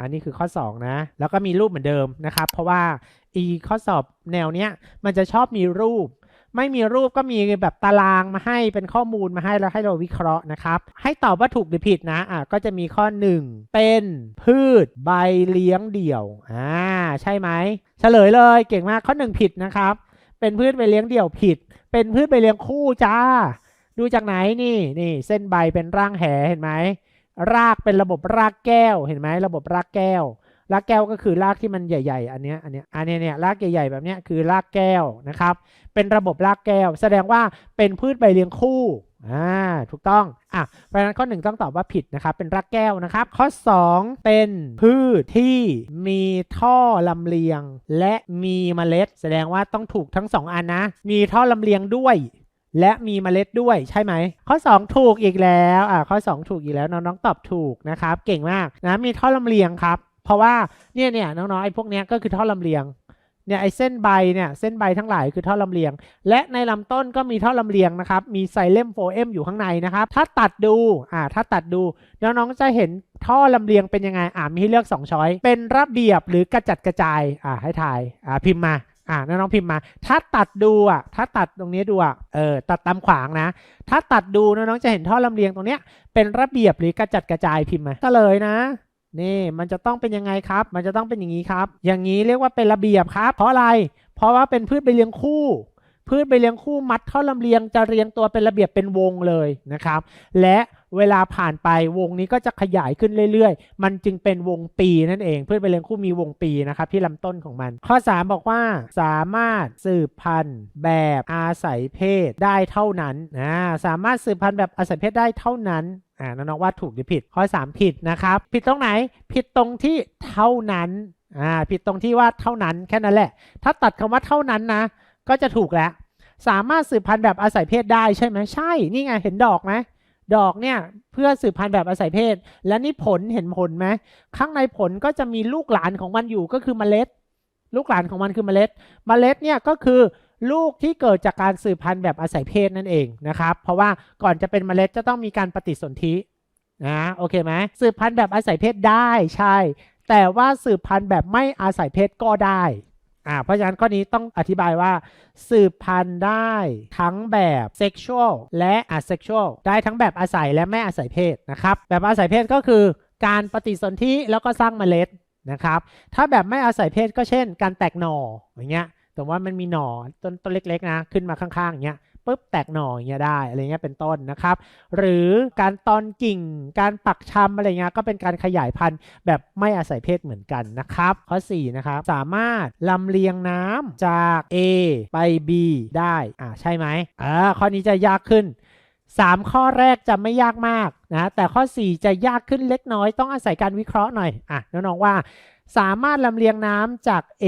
อันนี้คือข้อ 2 นะ แล้วก็มีรูปเหมือนเดิมนะครับ เพราะว่าอีข้อสอบแนวเนี้ยมันจะชอบมีรูป ไม่มีรูปก็มีแบบตารางมาให้เป็นข้อมูลมาให้แล้วให้เราวิเคราะห์นะครับ ให้ตอบว่าถูกหรือผิดนะอะก็จะมีข้อ 1 เป็นพืชใบเลี้ยงเดี่ยวอ่าใช่ไหมเฉลยเลยเก่งมากข้อ 1 ผิดนะครับ เป็นพืชใบเลี้ยงเดี่ยวผิด เป็นพืชใบเลี้ยงคู่จ้า ดูจากไหนนี่นี่เส้นใบเป็นร่างแหเห็นไหม รากเป็นระบบรากแก้วเห็นไหมระบบรากแก้ว รากแก้วก็คือรากที่มันใหญ่ๆ อันเนี้ยอันเนี้ยอันเนี้ยเนี่ยรากใหญ่ๆแบบเนี้ยคือรากแก้วนะครับ เป็นระบบรากแก้ว แสดงว่าเป็นพืชใบเลี้ยงคู่อ่าถูกต้องอะเพราะฉะนั้นข้อหนึ่งต้องตอบว่าผิดนะครับ เป็นรากแก้วนะครับ ข้อ 2 เป็นพืชที่มีท่อลำเลียง และมีเมล็ด แสดงว่าต้องถูกทั้งสองอันนะ มีท่อลำเลียงด้วย และมีเมล็ดด้วยใช่ไหม ข้อ 2 ถูกอีกแล้วอ่าข้อ 2 ถูกอีกแล้วน้องๆตอบถูกนะครับ เก่งมากนะมีท่อลำเลียงครับ เพราะว่าเนี่ยเนี่ยน้องๆไอ้พวกเนี้ยก็คือท่อลำเลียงเนี่ยไอ้เส้นใบเนี่ยเส้นใบทั้งหลายคือท่อลำเลียง และในลำต้นก็มีท่อลำเลียงนะครับ มีไซเลมโฟเอมอยู่ข้างในนะครับ ถ้าตัดดูอ่าถ้าตัดดูน้องๆจะเห็นท่อลำเลียงเป็นยังไงอ่ามีให้เลือก 2 ช้อย เป็นระเบียบหรือกระจัดกระจายอ่าให้ถ่ายอ่าพิมพ์มา อ่าน้องๆพิมพ์มา ถ้าตัดดูอะ ถ้าตัดตรงนี้ดูอะ เออ ตัดตามขวางนะ ถ้าตัดดูน้องๆจะเห็นท่อลำเลียงตรงเนี้ย เป็นระเบียบหรือกระจัดกระจายพิมพ์มาก็เลยนะนี่มันจะต้องเป็นยังไงครับ มันจะต้องเป็นอย่างนี้ครับ อย่างนี้เรียกว่าเป็นระเบียบครับ เพราะอะไร เพราะว่าเป็นพืชใบเลี้ยงคู่ พืชใบเลี้ยงคู่มัดท่อลำเลียงจะเรียงตัวเป็นระเบียบเป็นวงเลยนะครับ และ เวลาผ่านไปวงนี้ก็จะขยายขึ้นเรื่อยๆ มันจึงเป็นวงปีนั่นเอง พืชใบเลี้ยงคู่มีวงปีนะครับที่ลำต้นของมัน ข้อ 3 บอกว่าสามารถสืบพันธุ์แบบอาศัยเพศได้เท่านั้นอ่าสามารถสืบพันธุ์แบบอาศัยเพศได้เท่านั้นอ่าน้องๆว่าถูกหรือผิด ข้อ 3 ผิดนะครับ ผิดตรงไหนผิดตรงที่เท่านั้นอ่าผิดตรงที่ว่าเท่านั้นแค่นั้นแหละ ถ้าตัดคำว่าเท่านั้นนะ ก็จะถูกแล้ว สามารถสืบพันธุ์แบบอาศัยเพศได้ใช่ไหมใช่ นี่ไงเห็นดอกไหม ดอกเนี่ยเพื่อสืบพันธุ์แบบอาศัยเพศ และนี่ผลเห็นผลไหมข้างในผลก็จะมีลูกหลานของมันอยู่ก็คือเมล็ด ลูกหลานของมันคือเมล็ด เมล็ดเนี่ยก็คือลูกที่เกิดจากการสืบพันธุ์แบบอาศัยเพศนั่นเองนะครับ เพราะว่าก่อนจะเป็นเมล็ดจะต้องมีการปฏิสนธินะโอเคไหมสืบพันธุ์แบบอาศัยเพศได้ใช่ แต่ว่าสืบพันธุ์แบบไม่อาศัยเพศก็ได้ อ่าเพราะฉะนั้นข้อนี้ต้องอธิบายว่า สืบพันธุ์ได้ทั้งแบบเซ็กชวลและอะเซ็กชวลได้ทั้งแบบอาศัยและไม่อาศัยเพศนะครับแบบอาศัยเพศก็คือการปฏิสนธิแล้วก็สร้างเมล็ดนะครับถ้าแบบไม่อาศัยเพศก็เช่น การแตกหน่ออย่างเงี้ยแต่ว่ามันมีหน่อต้นต้นเล็กๆนะขึ้นมาข้างๆอย่างเงี้ย ปุ๊บแตกหน่ออย่างเงี้ยได้อะไรเงี้ยเป็นต้นนะครับ หรือการตอนกิ่งการปักชำอะไรเงี้ยก็เป็นการขยายพันธุ์แบบไม่อาศัยเพศเหมือนกันนะครับ ข้อ 4 นะครับ สามารถลำเลียงน้ำจาก A ไป B ได้อ่าใช่ไหมอ่าข้อนี้จะยากขึ้น 3 ข้อแรกจะไม่ยากมากนะแต่ข้อ 4 จะยากขึ้นเล็กน้อยต้องอาศัยการวิเคราะห์หน่อยอะน้องๆว่า สามารถลำเลียงน้ำจาก A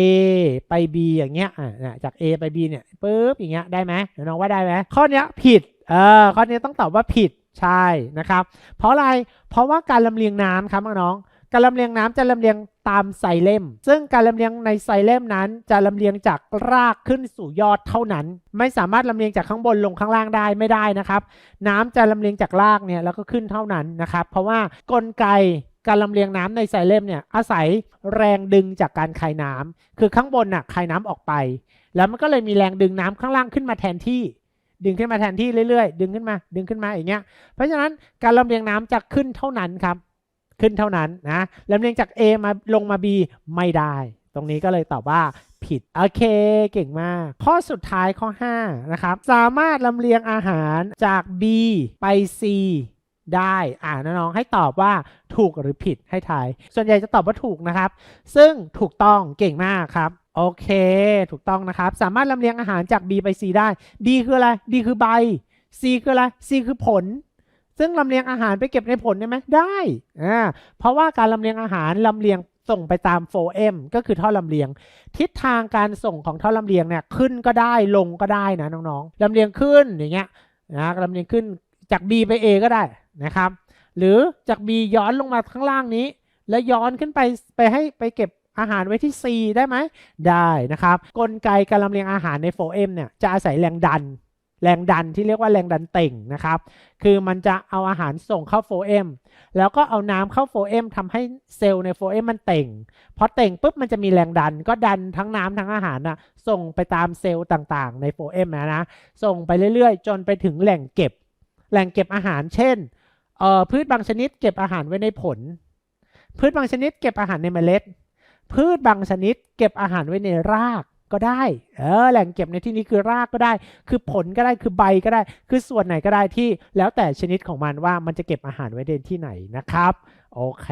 ไป B อย่างเงี้ยอะเนี่ยจาก A ไป B เนี่ยปุ๊บอย่างเงี้ยได้ไหมน้องๆว่าได้ไหมข้อนี้ผิดเออข้อนี้ต้องตอบว่าผิดใช่นะครับ เพราะอะไรเพราะว่าการลำเลียงน้ำครับน้องๆการลำเลียงน้ำจะลำเลียงตามไซเลม ซึ่งการลำเลียงในไซเลมนั้น จะลำเลียงจากรากขึ้นสู่ยอดเท่านั้น ไม่สามารถลำเลียงจากข้างบนลงข้างล่างได้ไม่ได้นะครับ น้ำจะลำเลียงจากรากเนี่ยแล้วก็ขึ้นเท่านั้นนะครับ เพราะว่ากลไก การลำเลียงน้ำในไซเลมเนี่ยอาศัยแรงดึงจากการคายน้ำคือข้างบนน่ะคายน้ำออกไป แล้วมันก็เลยมีแรงดึงน้ำข้างล่างขึ้นมาแทนที่ ดึงขึ้นมาแทนที่เรื่อยๆ ดึงขึ้นมา ดึงขึ้นมาอย่างเงี้ย เพราะฉะนั้นการลำเลียงน้ำจะขึ้นเท่านั้นครับ ขึ้นเท่านั้นนะลำเลียงจาก A มาลงมา B ไม่ได้ ตรงนี้ก็เลยตอบว่าผิด โอเค เก่งมาก ข้อสุดท้ายข้อ 5 นะครับ สามารถลำเลียงอาหารจาก B ไป C ได้ อ่าน้องๆให้ตอบว่าถูกหรือผิดให้ทาย ส่วนใหญ่จะตอบว่าถูกนะครับ ซึ่งถูกต้องเก่งมากครับ โอเค ถูกต้องนะครับ สามารถลำเลียงอาหารจาก B ไป C ได้ D คืออะไร D คือใบ C คืออะไร C คือผล ซึ่งลำเลียงอาหารไปเก็บในผลได้ไหมได้อ่าเพราะว่าการลำเลียงอาหารลำเลียงส่งไปตาม 4M ก็คือท่อลำเลียง ทิศทางการส่งของท่อลำเลียงเนี่ยขึ้นก็ได้ลงก็ได้นะน้องๆลำเลียงขึ้นอย่างเงี้ยนะลำเลียงขึ้นจาก B ไป A ก็ได้ นะครับ หรือจาก B ย้อนลงมาข้างล่างนี้ แล้วย้อนขึ้นไปไปให้ไปเก็บอาหารไว้ที่ C ได้ไหม ได้นะครับ กลไกการลำเลียงอาหารใน 4M เนี่ยจะอาศัยแรงดัน แรงดันที่เรียกว่าแรงดันเต่งนะครับ คือมันจะเอาอาหารส่งเข้าโฟมแล้วก็เอาน้ำเข้าโฟมทำให้เซลล์ในโฟมมันเต่ง พอเต่งปุ๊บมันจะมีแรงดัน ก็ดันทั้งน้ำทั้งอาหารนะส่งไปตามเซลล์ต่างๆ ในโฟมนะนะ ส่งไปเรื่อยๆ จนไปถึงแหล่งเก็บ แหล่งเก็บอาหาร เช่น เอ่อพืชบางชนิดเก็บอาหารไว้ในผล พืชบางชนิดเก็บอาหารในเมล็ด พืชบางชนิดเก็บอาหารไว้ในรากก็ได้ เออ แหล่งเก็บในที่นี้คือรากก็ได้ คือผลก็ได้ คือใบก็ได้ คือส่วนไหนก็ได้ที่แล้วแต่ชนิดของมันว่ามันจะเก็บอาหารไว้ในที่ไหนนะครับ โอเค